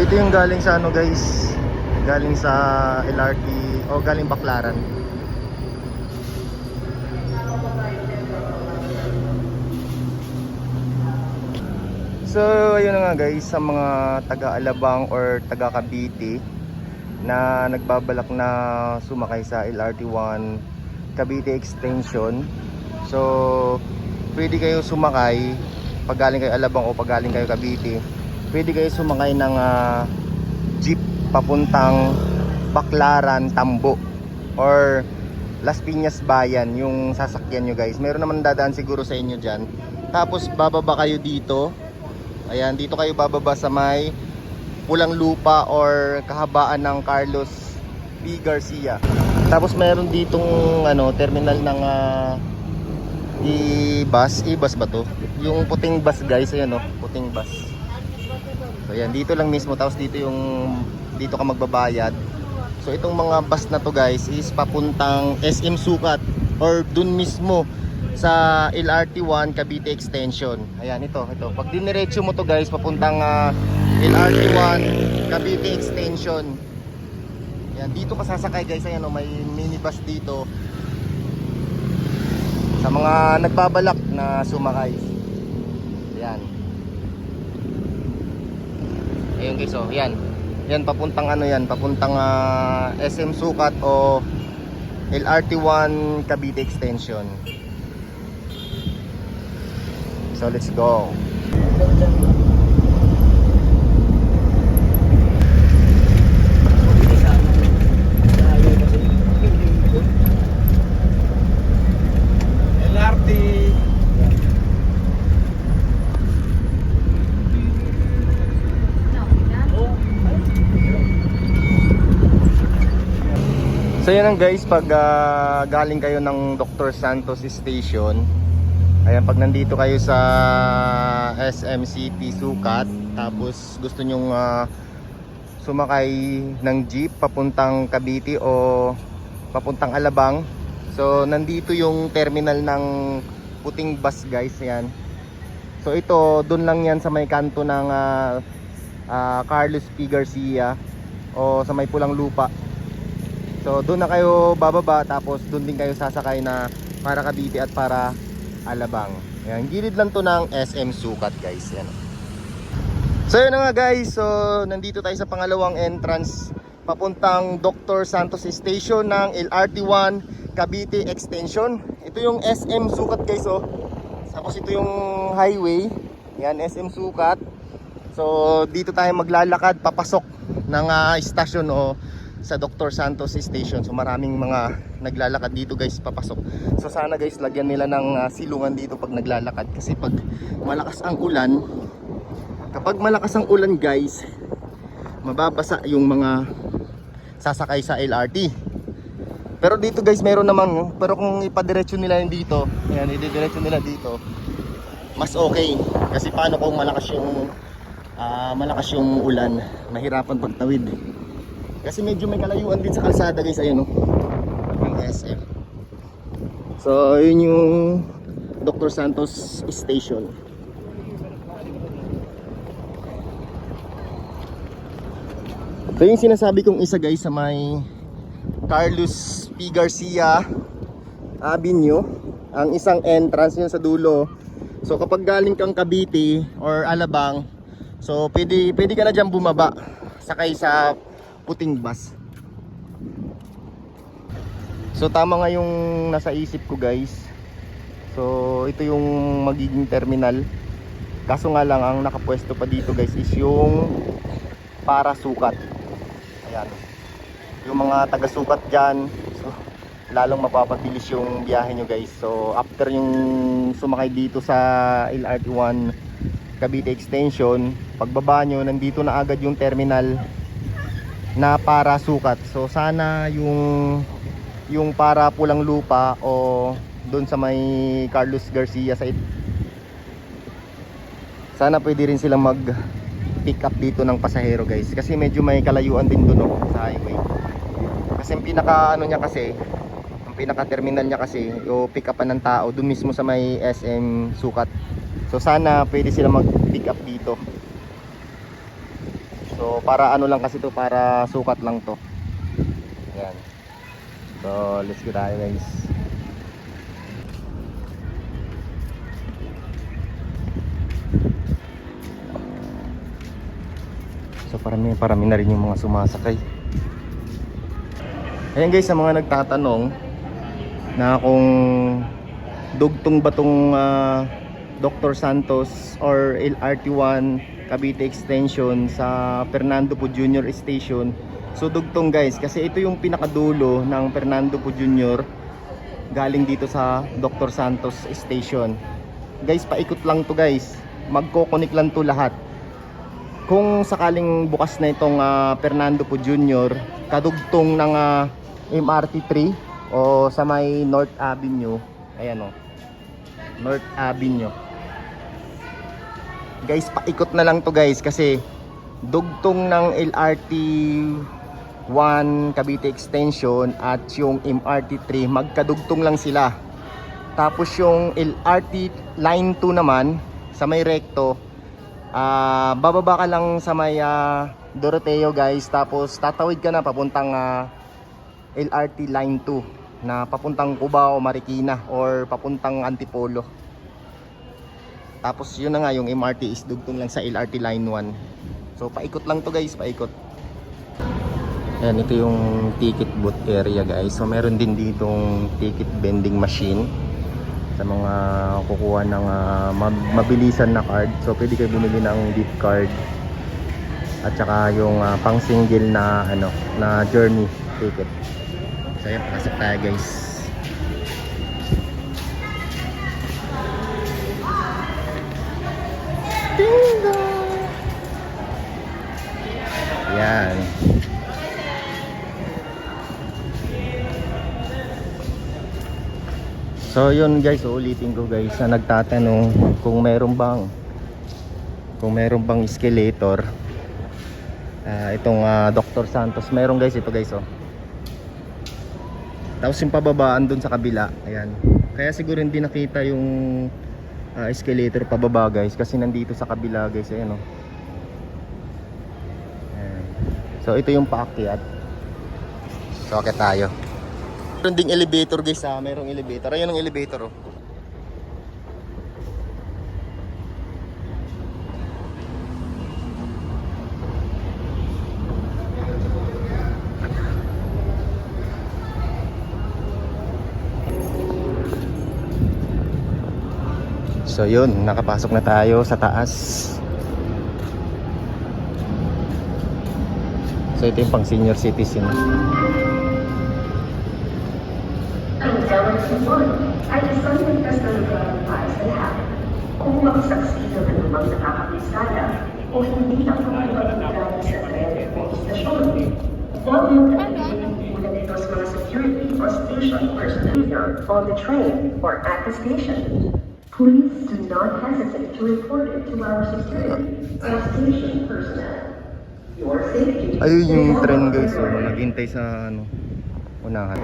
So ito yung galing sa ano guys, galing sa LRT o galing Baklaran. So ayun nga guys sa mga taga-Alabang or taga-Cavite na nagbabalak na sumakay sa LRT1 Cavite Extension. So pwede kayo sumakay pag galing kayo Alabang o pag galing kayo Cavite. Pwede kayo sumakay ng ah, jeep papuntang Baklaran, Tambo or Las Piñas Bayan yung sasakyan nyo guys. Meron naman dadaan siguro sa inyo dyan. Tapos bababa kayo dito. Ayan, dito kayo bababa sa may pulang lupa or kahabaan ng Carlos P. Garcia. Tapos meron ditong ano, terminal ng ah, i-bus. I-bus ba to? Yung puting bus guys, ayan oh, puting bus. So ayan, dito lang mismo. Tapos dito yung, dito ka magbabayad. So itong mga bus na to guys is papuntang SM Sukat or dun mismo sa LRT1 Cavite Extension. Ayan ito, ito. Pag diniretso mo to guys papuntang ah, LRT1 Cavite Extension. Ayan, dito ka sasakay guys. Ayan oh, may minibus dito. Sa mga nagbabalak na sumakay. Ayan. Ayun guys oh, yan. Yan papuntang ano yan, papuntang ah, SM Sukat o LRT1 Cavite Extension. So let's go. So yan ang guys, pag ah, galing kayo ng Dr. Santos Station, ayan pag nandito kayo sa SM City Sukat, tapos gusto nyong ah, sumakay ng jeep papuntang Cavite o papuntang Alabang. So nandito yung terminal ng puting bus guys, ayan. So ito, doon lang yan sa may kanto ng ah, ah, Carlos P. Garcia o sa may pulang lupa. So doon na kayo bababa tapos doon din kayo sasakay na para Cavite at para Alabang. Ayan, gilid lang to ng SM Sukat guys. Yan. So yun nga guys, so nandito tayo sa pangalawang entrance papuntang Dr. Santos Station ng LRT1 Cavite Extension. Ito yung SM Sukat guys oh. Tapos ito yung highway. Yan SM Sukat. So dito tayo maglalakad papasok ng ah, station o sa Dr. Santos Station. So maraming mga naglalakad dito guys papasok. So sana guys lagyan nila ng ah, silungan dito pag naglalakad kasi pag malakas ang ulan, kapag malakas ang ulan guys, mababasa yung mga sasakay sa LRT. Pero dito guys meron naman, oh. pero kung ipadiretso nila yung dito, yan, ididiretso nila dito, mas okay. Kasi paano kung malakas yung ah, malakas yung ulan, mahirapan pagtawid. Kasi medyo may kalayuan din sa kalsada guys, ayun oh. Yung SM. So, yun yung Dr. Santos Station. So, yung sinasabi kong isa guys sa may Carlos P. Garcia Avenue, ang isang entrance yun sa dulo. So, kapag galing kang Cavite or Alabang, so pwede, pwede ka na dyan bumaba sakay sa puting bus. So tama nga yung nasa isip ko guys. So ito yung magiging terminal. Kaso nga lang ang nakapwesto pa dito guys is yung para sukat. Ayan. Yung mga taga sukat dyan. So lalong mapapabilis yung biyahe nyo guys. So after yung sumakay dito sa LRT1 Cavite Extension, pagbaba nyo nandito na agad yung terminal na para sukat. So sana yung yung para pulang lupa o doon sa may Carlos Garcia sa sana pwede rin silang mag pick up dito ng pasahero guys. Kasi medyo may kalayuan din doon oh, sa highway. Kasi ang pinaka ano niya kasi ang pinaka terminal niya kasi yung pick upan ng tao doon mismo sa may SM Sukat. So sana pwede sila mag pick up dito So para ano lang kasi to para sukat lang to. Ayan. So let's go tayo guys. So parami parami na rin yung mga sumasakay. Ayan guys, sa mga nagtatanong na kung dugtong ba tong ah, Dr. Santos or LRT1 Cavite Extension sa Fernando Po Jr. Station. So dugtong guys kasi ito yung pinakadulo ng Fernando Po Jr. galing dito sa Dr. Santos Station. Guys, paikot lang to guys. Magko-connect lang to lahat. Kung sakaling bukas na itong ah, Fernando Po Jr. kadugtong ng ah, MRT3 o sa may North Avenue. Ayan o. North Avenue. Guys, paikot na lang to guys kasi dugtong ng LRT 1 Cavite Extension at yung MRT 3 magkadugtong lang sila. Tapos yung LRT Line 2 naman sa may recto ah bababa ka lang sa may ah, Doroteo guys tapos tatawid ka na papuntang ah, LRT Line 2 na papuntang Cubao, Marikina or papuntang Antipolo. Tapos yun na nga yung MRT is dugtong lang sa LRT Line 1. So paikot lang to guys, paikot. Ayan, ito yung ticket booth area guys. So meron din ditong ticket vending machine sa mga kukuha ng mab- mabilisan na card. So pwede kayo bumili ng gift card at saka yung ah, pang single na ano na journey ticket. So ayan, pasok tayo guys. Yan. So yun guys, uulitin ko guys na nagtatanong kung meron bang kung meron bang escalator Ah, itong ah, Dr. Santos. Meron guys ito guys oh. Tapos yung pababaan dun sa kabila, ayan. Kaya siguro hindi nakita yung ah, escalator pababa guys kasi nandito sa kabila guys, ayan oh. Ayan. So ito yung paakyat. So akit tayo. Meron ding elevator guys ha, merong elevator. Ayun ang elevator oh. So yun, nakapasok na tayo sa taas. So ito yung pang senior citizen. Ay isang ligtas na lugar para sa lahat. Kung magsaksi ng anumang nakakapisala o hindi ang pagkakagaling sa tren o istasyon, huwag tatirin tulad ito sa mga security or station personnel on the train or at the station. Please do not hesitate to report it to our security or station personnel. Your safety Ayun yung trend guys, oh, naghintay sa ano, unahan.